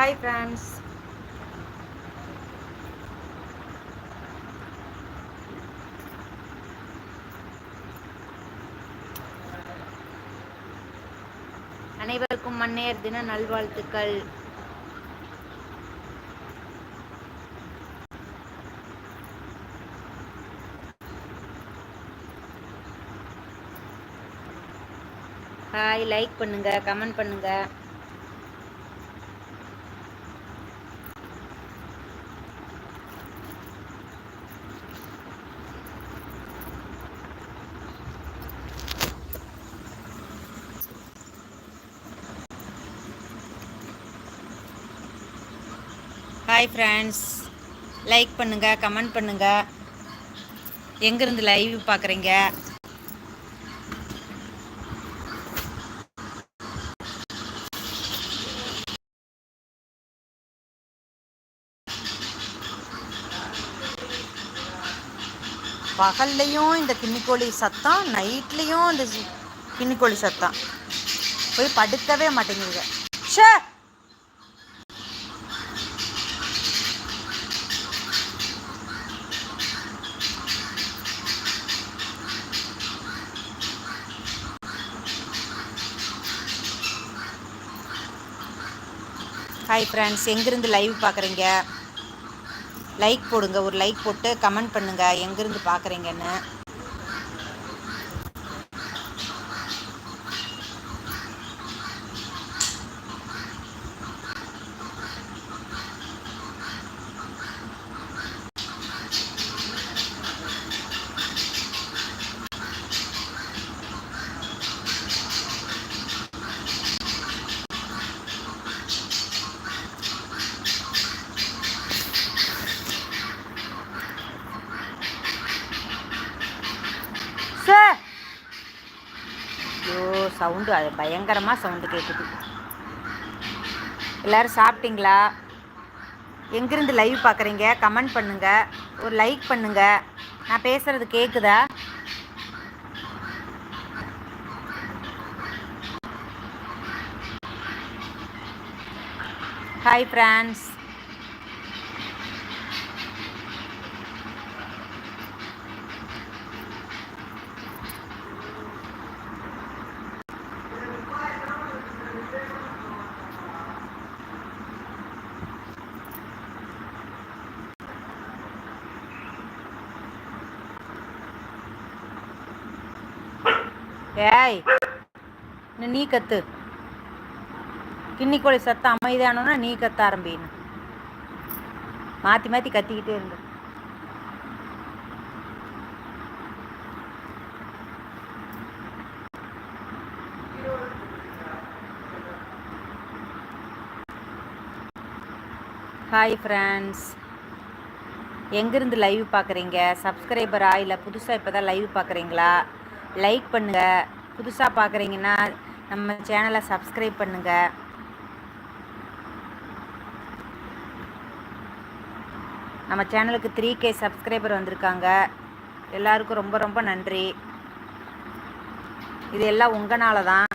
Hi friends அனைவருக்கும் மன்னையர் தின நல்வாழ்த்துக்கள். ஹாய் லைக் பண்ணுங்க கமெண்ட் பண்ணுங்க. ஹாய் ஃப்ரெண்ட்ஸ் லைக் பண்ணுங்கள் கமெண்ட் பண்ணுங்கள் எங்கேருந்து லைவ் பார்க்குறீங்க? பகல்லையும் இந்த கிண்ணிக்கோழி சத்தம் நைட்லேயும் இந்த கிண்ணிக்கோழி சத்தம். போய் படுக்கவே மாட்டேங்குதுங்க. ஷே ஹாய் ஃப்ரெண்ட்ஸ் எங்கேருந்து லைவ் பார்க்குறீங்க? லைக் போடுங்க ஒரு லைக் போட்டு கமெண்ட் பண்ணுங்கள் எங்கேருந்து பார்க்குறீங்கன்னு சார் ஐயோ சவுண்டு அது பயங்கரமாக சவுண்டு கேட்குது எல்லோரும் சாப்பிட்டீங்களா? எங்கேருந்து லைவ் பார்க்குறீங்க கமெண்ட் பண்ணுங்கள் ஒரு லைக் பண்ணுங்கள் நான் பேசுகிறது கேட்குதா ஹாய் ஃப்ரான்ஸ் ஹாய் இன்னும் நீ கத்து. கிண்ணிக்கோழி சத்தம் அமைதியானோன்னா நீ கத்த ஆரம்பின்னு. மாற்றி மாற்றி கத்திக்கிட்டே இருந்த. ஹாய் ஃப்ரெண்ட்ஸ் எங்கேருந்து லைவ் பார்க்குறீங்க? சப்ஸ்கிரைபரா இல்லை புதுசாக இப்போ தான் லைவ் பார்க்குறீங்களா? லைக் பண்ணுங்கள் புதுசாக பார்க்குறீங்கன்னா நம்ம சேனலை சப்ஸ்கிரைப் பண்ணுங்கள் நம்ம சேனலுக்கு த்ரீ கே சப்ஸ்கிரைபர் வந்திருக்காங்க. எல்லாருக்கும் ரொம்ப ரொம்ப நன்றி. இது எல்லாம் உங்களால தான்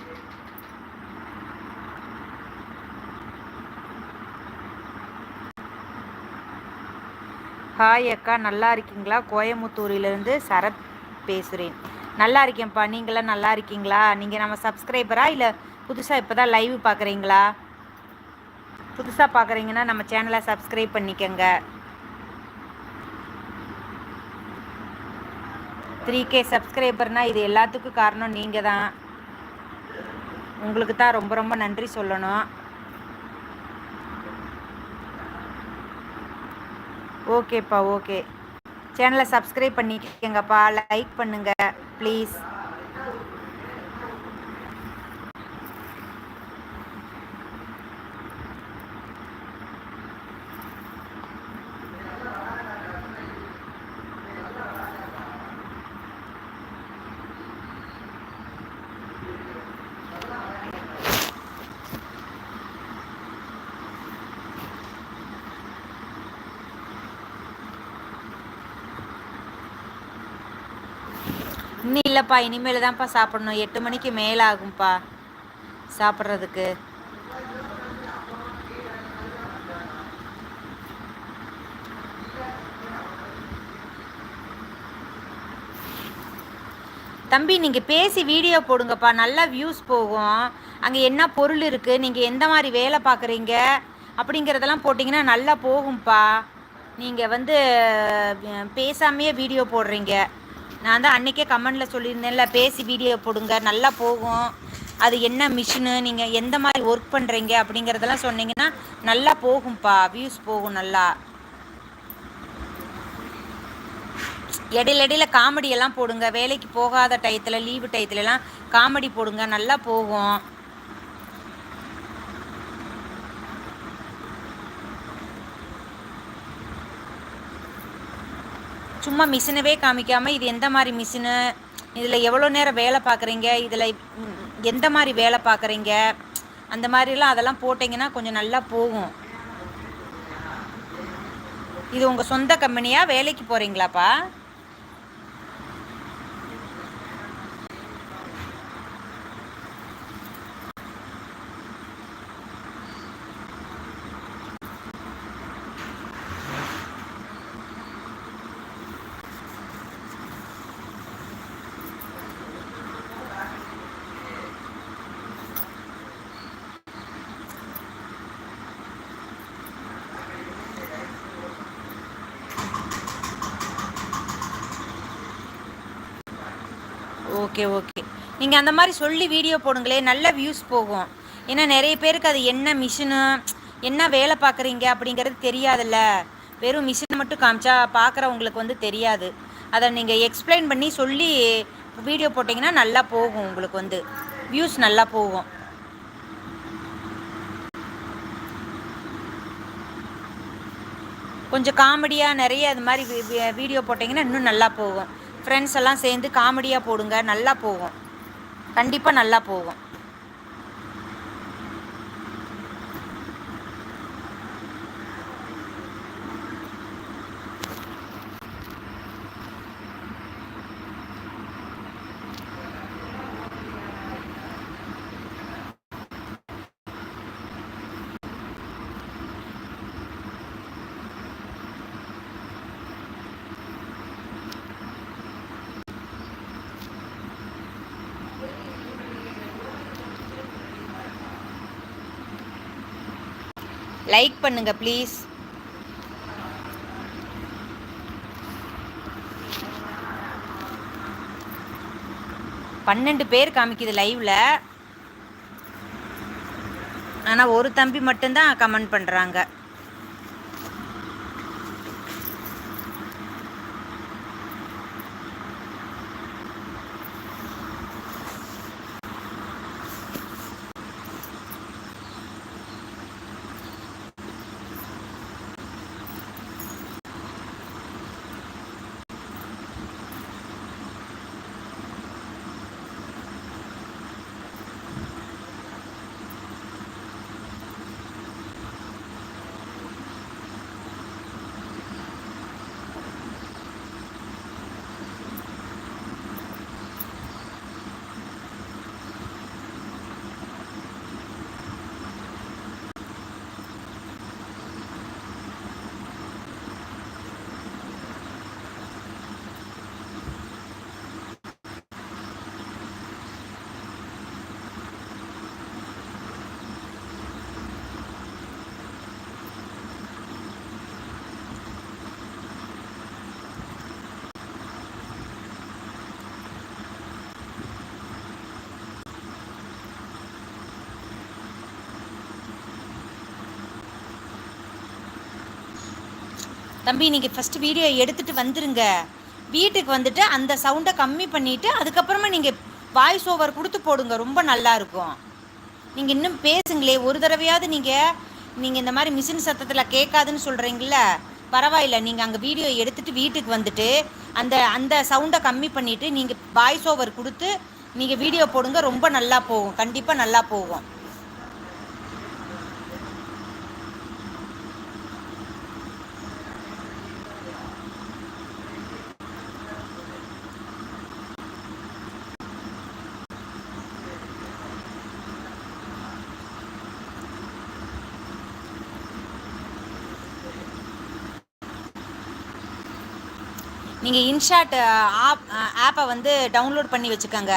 ஹாய் அக்கா நல்லா இருக்கீங்களா? கோயமுத்தூரிலிருந்து சரத் பேசுகிறேன் நல்லா இருக்கேன்ப்பா. நீங்களாம் நல்லா இருக்கீங்களா? நீங்கள் நம்ம சப்ஸ்கிரைபரா இல்லை புதுசாக இப்போ தான் லைவ் பார்க்குறீங்களா புதுசாக பார்க்குறீங்கன்னா நம்ம சேனலை சப்ஸ்கிரைப் பண்ணிக்கோங்க. த்ரீ கே சப்ஸ்கிரைபர்னால் இது எல்லாத்துக்கும் காரணம் நீங்கள் தான். உங்களுக்கு தான் ரொம்ப ரொம்ப நன்றி சொல்லணும். ஓகேப்பா ஓகே. சேனலை சப்ஸ்கிரைப் பண்ணிக்கங்கப்பா. லைக் பண்ணுங்கள் ப்ளீஸ் இல்லைப்பா இனிமேல் தான்ப்பா சாப்பிடணும். எட்டு மணிக்கு மேலே ஆகும்ப்பா சாப்பிட்றதுக்கு. தம்பி நீங்கள் பேசி வீடியோ போடுங்கப்பா. நல்லா வியூஸ் போகும். அங்கே என்ன பொருள் இருக்குது நீங்கள் எந்த மாதிரி வேலை பார்க்குறீங்க? அப்படிங்கிறதெல்லாம் போட்டிங்கன்னா நல்லா போகும்ப்பா. நீங்கள் வந்து பேசாமையே வீடியோ போடுறீங்க. நான் தான் அன்றைக்கே கமெண்டில் சொல்லியிருந்தேன்ல பேசி வீடியோ போடுங்க நல்லா போகும். அது என்ன மிஷினு நீங்கள் எந்த மாதிரி ஒர்க் பண்ணுறீங்க அப்படிங்கிறதெல்லாம் சொன்னீங்கன்னா நல்லா போகும்ப்பா. வியூஸ் போகும் நல்லா. இடையில இடையில காமெடி எல்லாம் போடுங்க. வேலைக்கு போகாத டயத்தில் லீவு டயத்துலலாம் காமெடி போடுங்க. நல்லா போகும். சும்மா மிஷினவே காமிக்காமல் இது எந்த மாதிரி மிஷினு? இதில் எவ்வளோ நேரம் வேலை பார்க்குறீங்க? இதில் எந்த மாதிரி வேலை பார்க்குறீங்க? அந்த மாதிரிலாம் அதெல்லாம் போட்டிங்கன்னா கொஞ்சம் நல்லா போகும். இது உங்கள் சொந்த கம்பெனியாக வேலைக்கு போகிறீங்களாப்பா ஓகே ஓகே. நீங்கள் அந்த மாதிரி சொல்லி வீடியோ போடுங்களே நல்ல வியூஸ் போகும். ஏன்னா நிறைய பேருக்கு அது என்ன மிஷினு என்ன வேலை பார்க்குறீங்க அப்படிங்கிறது தெரியாதுல்ல. வெறும் மிஷினை மட்டும் காமிச்சா பார்க்குறவங்களுக்கு வந்து தெரியாது. அதை நீங்கள் எக்ஸ்பிளைன் பண்ணி சொல்லி வீடியோ போட்டிங்கன்னா நல்லா போகும் உங்களுக்கு வந்து. வியூஸ் நல்லா போகும். கொஞ்சம் காமெடியாக நிறைய அது மாதிரி வீடியோ போட்டிங்கன்னா இன்னும் நல்லா போகும். ஃப்ரெண்ட்ஸ் எல்லாம் சேர்ந்து காமெடியாக போடுங்க நல்லா போகும். கண்டிப்பாக நல்லா போகும். லைக் பண்ணுங்க ப்ளீஸ் பன்னெண்டு பேர் காமிக்குது லைவ்ல ஆனால் ஒரு தம்பி மட்டும்தான் கமெண்ட் பண்ணுறாங்க தம்பி நீங்கள் ஃபஸ்ட்டு வீடியோ எடுத்துகிட்டு வந்துருங்க. வீட்டுக்கு வந்துட்டு அந்த சவுண்டை கம்மி பண்ணிவிட்டு அதுக்கப்புறமா நீங்கள் வாய்ஸ் ஓவர் கொடுத்து போடுங்க. ரொம்ப நல்லாயிருக்கும் நீங்கள் இன்னும் பேசுங்களே. ஒரு தடவையாவது நீங்கள் நீங்கள் இந்த மாதிரி மிஷின் சத்தத்தில் கேட்காதுன்னு சொல்கிறீங்கள பரவாயில்ல. நீங்கள் அங்கே வீடியோ எடுத்துகிட்டு வீட்டுக்கு வந்துட்டு அந்த அந்த சவுண்டை கம்மி பண்ணிவிட்டு நீங்கள் வாய்ஸ் ஓவர் கொடுத்து நீங்கள் வீடியோ போடுங்க. ரொம்ப நல்லா போகும். கண்டிப்பாக நல்லா போகும். நீங்கள் இன்ஷாட் ஆப் ஆப்பை வந்து டவுன்லோட் பண்ணி வச்சுக்கோங்க.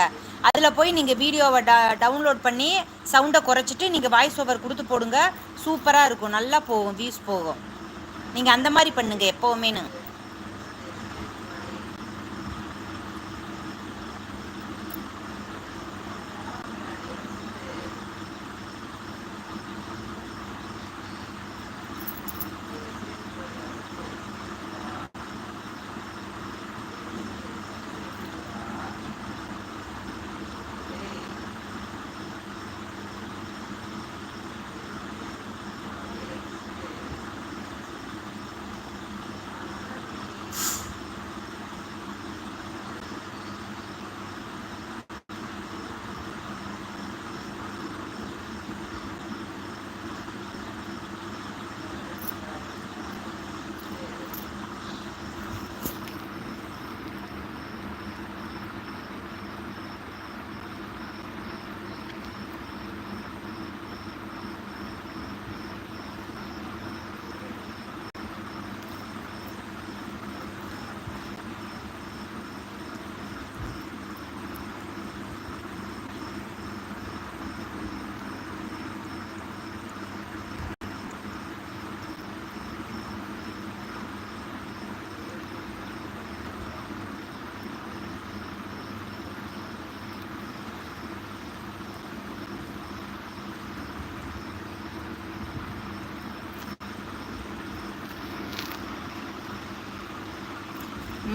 அதில் போய் நீங்கள் வீடியோவை ட டவுன்லோட் பண்ணி சவுண்டை குறைச்சிட்டு நீங்கள் வாய்ஸ் ஓவர் கொடுத்து போடுங்க. சூப்பராக இருக்கும். நல்லா போகும் வியூஸ் போகும். நீங்கள் அந்த மாதிரி பண்ணுங்கள் எப்போவுமேனு.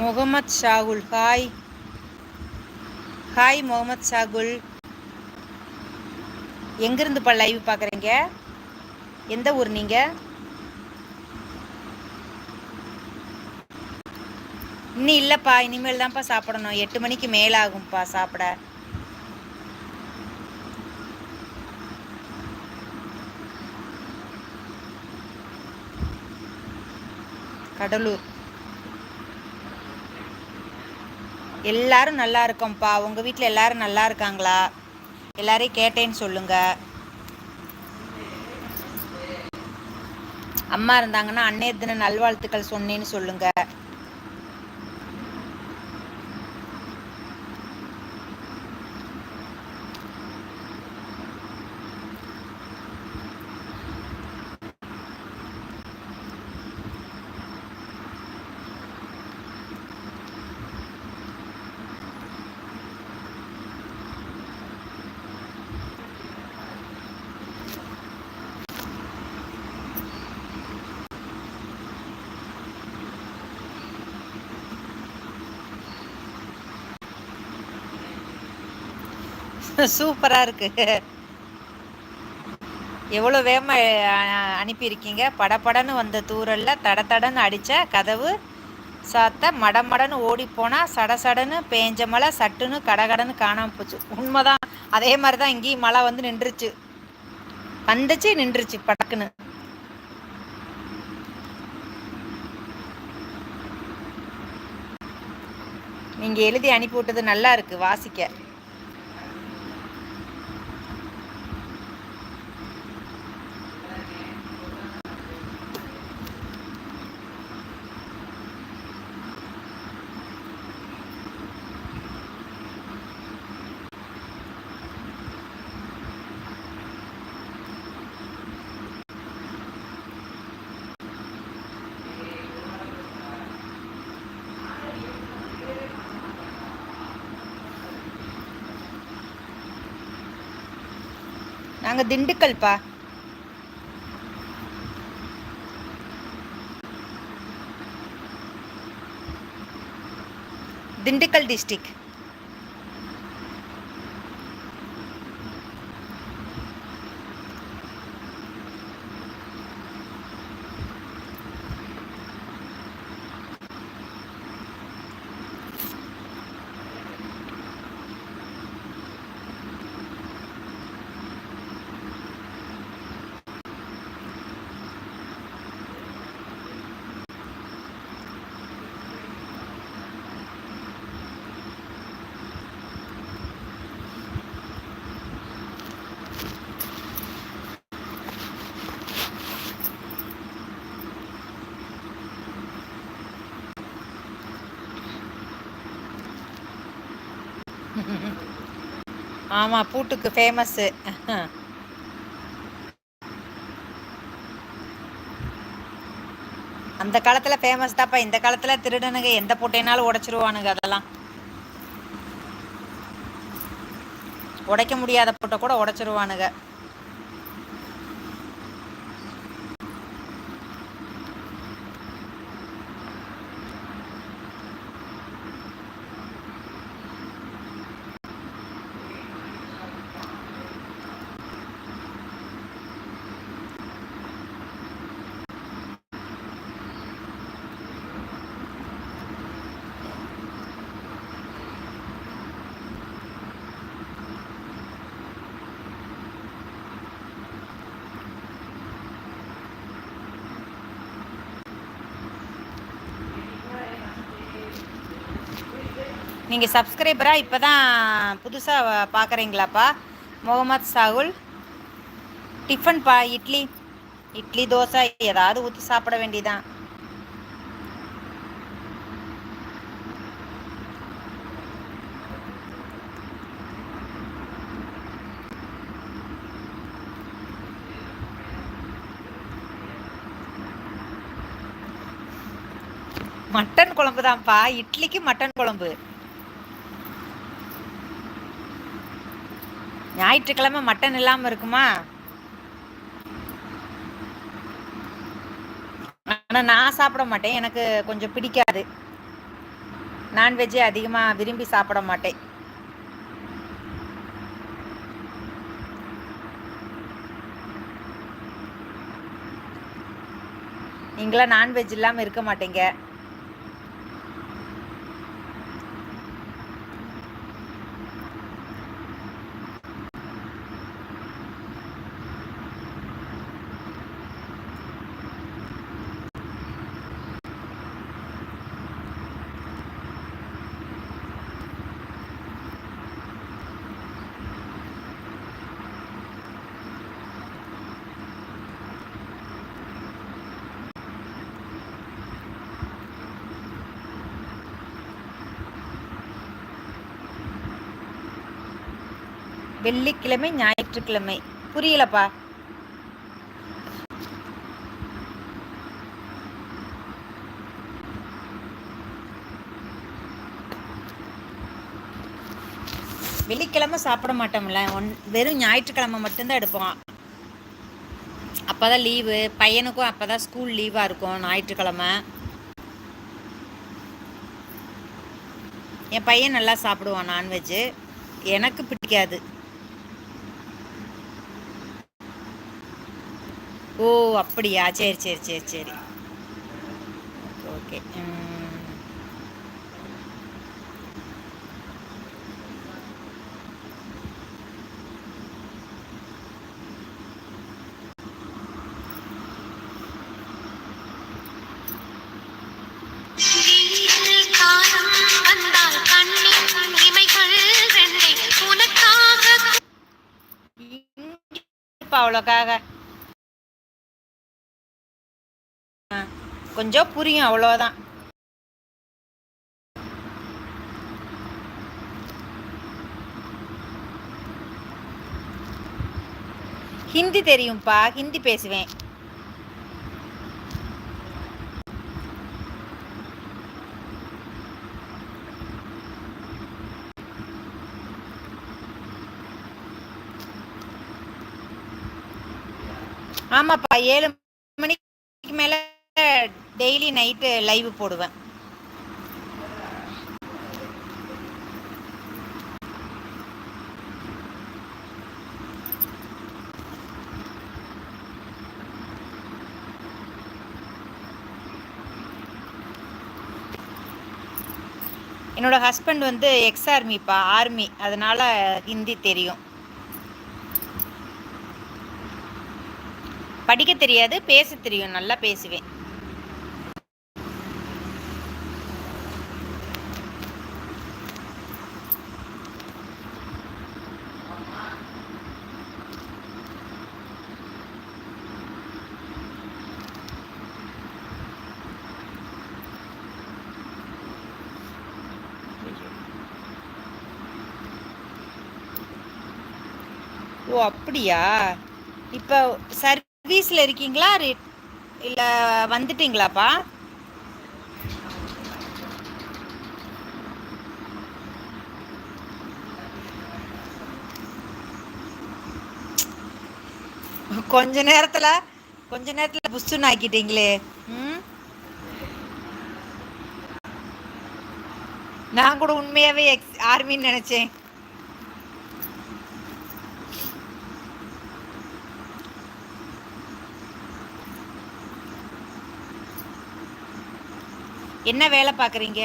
Mohammed Shahul hi hi Mohammed Shahul. எங்கேருந்துப்பா live பார்க்குறீங்க எந்த ஊர் நீங்கள் இன்னும் இல்லைப்பா இனிமேல் தான்ப்பா சாப்பிடணும். எட்டு மணிக்கு மேலே ஆகும்ப்பா சாப்பிட. கடலூர். எல்லாரும் நல்லா இருக்கோம்ப்பா. உங்கள் வீட்டில் எல்லாரும் நல்லா இருக்காங்களா? எல்லாரையும் கேட்டேன்னு சொல்லுங்கள் அம்மா இருந்தாங்கன்னா அன்னைய தின நல்வாழ்த்துக்கள் சொன்னேன்னு சொல்லுங்கள் சூப்பராக இருக்கு. எவ்வளோ வேகமாக அனுப்பியிருக்கீங்க? படப்படன்னு வந்த தூரலில் தட தடன்னு அடித்த கதவு சாத்த மடமடன்னு ஓடி போனால் சட சடன்னு பேஞ்ச மழை சட்டுன்னு கடகடன்னு காணாமல் போச்சு. உண்மைதான். அதே மாதிரி தான் இங்கேயும் மழை வந்து நின்றுச்சு. வந்துச்சு நின்றுச்சு படக்குன்னு. நீங்கள் எழுதி அனுப்பி விட்டது நல்லா இருக்கு வாசிக்க. நாங்கள் திண்டுக்கல்ப்பா திண்டுக்கல் டிஸ்ட்ரிக்ட் ஆமாம் பூட்டுக்கு ஃபேமஸ்ஸு அந்த காலத்தில் ஃபேமஸ் தாப்பா இந்த காலத்தில் திருடனுங்க எந்த பூட்டைனாலும் உடைச்சிருவானுங்க அதெல்லாம். உடைக்க முடியாத பூட்டை கூட உடைச்சிருவானுங்க. நீங்கள் சப்ஸ்கிரைபராக இப்போ தான் புதுசாக பார்க்குறீங்களாப்பா முகமது சாகுல் டிஃபன் பா இட்லி இட்லி தோசை ஏதாவது ஊற்றி சாப்பிட வேண்டியதான் மட்டன் குழம்பு தான்ப்பா இட்லிக்கு மட்டன் குழம்பு. ஞாயிற்றுக்கிழமை மட்டன் இல்லாமல் இருக்குமா? ஆனால் நான் சாப்பிட மாட்டேன். எனக்கு கொஞ்சம் பிடிக்காது. நான்வெஜ்ஜே அதிகமாக விரும்பி சாப்பிட மாட்டேன். நீங்களாம் நான்வெஜ் இல்லாமல் இருக்க மாட்டேங்க. வெள்ளிக்கிழமை ஞாயிற்றுக்கிழமை. புரியலப்பா. வெள்ளிக்கிழமை சாப்பிட மாட்டோம்ல. ஒன் வெறும் ஞாயிற்றுக்கிழமை மட்டும்தான் எடுப்போம். அப்போ தான் லீவு பையனுக்கும் அப்போ தான் ஸ்கூல் லீவாக இருக்கும் ஞாயிற்றுக்கிழமை. என் பையன் நல்லா சாப்பிடுவான் நான்வெஜ்ஜு எனக்கு பிடிக்காது. ஓ அப்படியா? சரி சரி சரி சரி. ஓகே. அவ்வளோக்காக கொஞ்சம் புரியும் அவ்வளோதான் ஹிந்தி தெரியும்ப்பா ஹிந்தி பேசுவேன். ஆமாப்பா ஏழு மணிக்கு மேலே டெய்லி நைட்டு லைவ் போடுவேன். என்னோட ஹஸ்பண்ட் வந்து எக்ஸ் ஆர்மிப்பா ஆர்மி அதனால ஹிந்தி தெரியும். படிக்க தெரியாது பேச தெரியும் நல்லா பேசுவேன். அப்படியா? இப்போ சர்வீஸில் இருக்கீங்களா? இல்லை வந்துட்டீங்களாப்பா? கொஞ்ச நேரத்தில் கொஞ்ச நேரத்தில் புஷ்டுன்னு ஆக்கிட்டீங்களே. ம்? நான் கூட உண்மையாகவே எக்ஸ் ஆர்மின்னு நினச்சேன். என்ன வேலை பார்க்குறீங்க?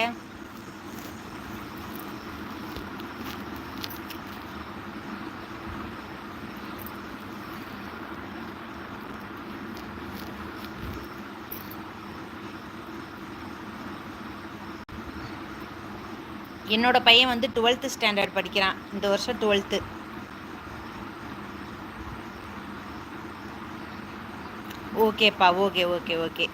என்னோட பையன் வந்து டுவெல்த்து ஸ்டாண்டர்ட் படிக்கிறான். இந்த வருஷம் டுவெல்த்து ஓகேப்பா ஓகே ஓகே ஓகே.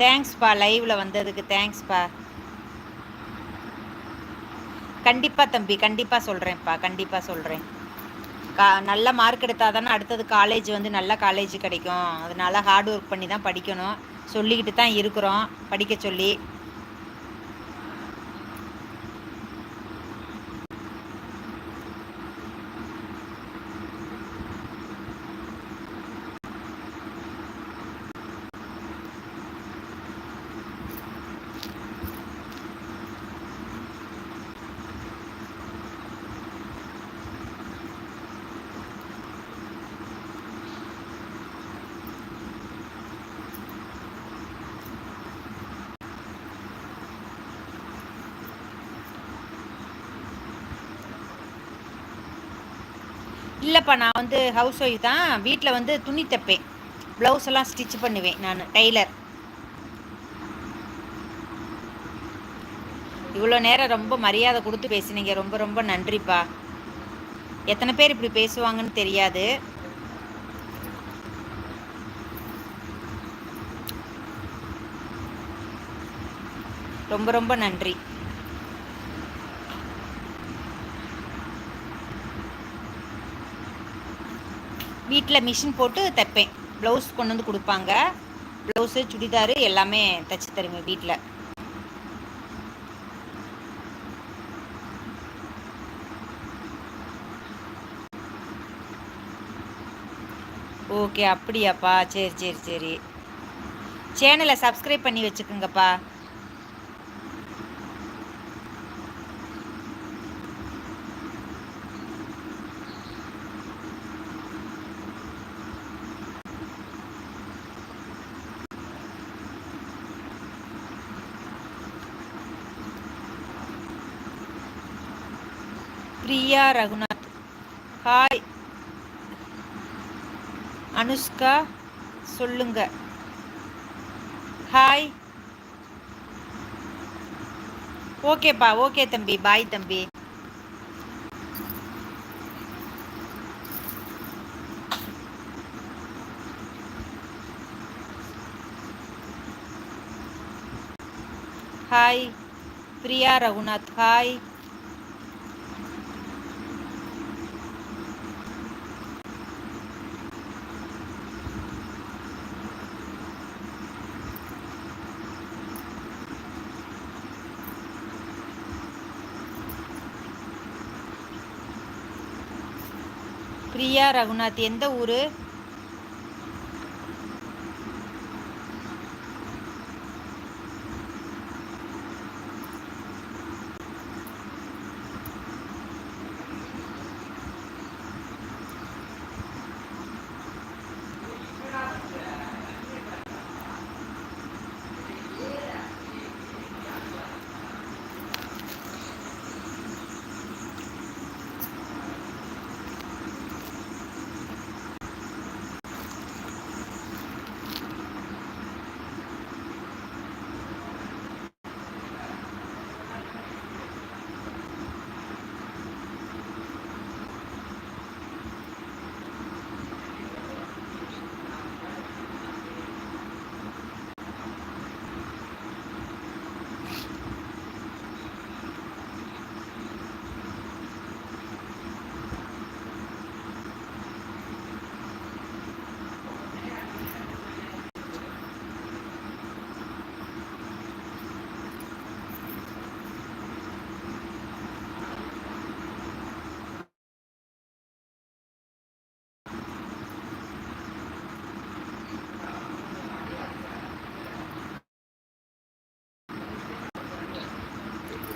தேங்க்ஸ்ப்பா லைவில் வந்ததுக்கு தேங்க்ஸ்ப்பா கண்டிப்பாக தம்பி கண்டிப்பாக சொல்கிறேன்ப்பா கண்டிப்பாக சொல்கிறேன் கா நல்ல மார்க் எடுத்தால் தானே அடுத்தது காலேஜ் வந்து நல்ல காலேஜ் கிடைக்கும். அதனால ஹார்ட் ஒர்க் பண்ணி தான் படிக்கணும். சொல்லிக்கிட்டு தான் இருக்கிறோம் படிக்க சொல்லி. இல்லைப்பா நான் வந்து ஹவுஸ் ஒய்ஃப் தான். வீட்டில் வந்து துணி தைப்பேன். ப்ளவுஸ் எல்லாம் ஸ்டிச் பண்ணுவேன் நான் டெய்லர் இவ்வளோ நேரம் ரொம்ப மரியாதை கொடுத்து பேசினீங்க. ரொம்ப ரொம்ப நன்றிப்பா. எத்தனை பேர் இப்படி பேசுவாங்கன்னு தெரியாது. ரொம்ப ரொம்ப நன்றி. வீட்டில் மிஷின் போட்டு தைப்பேன். ப்ளவுஸ் கொண்டு வந்து கொடுப்பாங்க. ப்ளவுஸு சுடிதாரு எல்லாமே தைச்சி தருவேன் வீட்டில் ஓகே அப்படியாப்பா. சரி சரி சரி. சேனலை சப்ஸ்கிரைப் பண்ணி வச்சுக்கோங்கப்பா பிரியா ரகுநாத். ஹாய் அனுஷ்கா சொல்லுங்க. ஹாய் ஓகேப்பா ஓகே தம்பி பாய் தம்பி. ஹாய் பிரியா ரகுநாத். ஹாய் பிரியா ரகுநாத் எந்த ஊர்?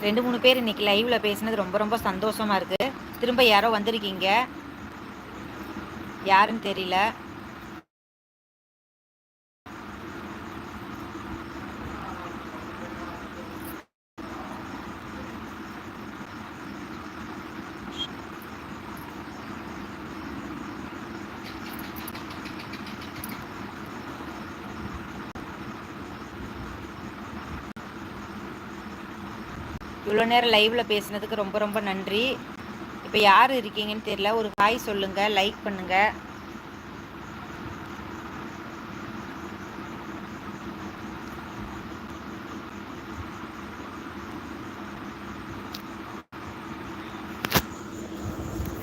ரெண்டு மூணு பேர் இன்னைக்கு லைவில் பேசினது ரொம்ப ரொம்ப சந்தோஷமாக இருக்குது திரும்ப யாரோ வந்திருக்கீங்க? யாருன்னு தெரியல. இவ்வளோ நேரம் லைவில் பேசுனதுக்கு ரொம்ப ரொம்ப நன்றி. இப்போ யார் இருக்கீங்கன்னு தெரியல. ஒரு ஹாய் சொல்லுங்கள் லைக் பண்ணுங்கள்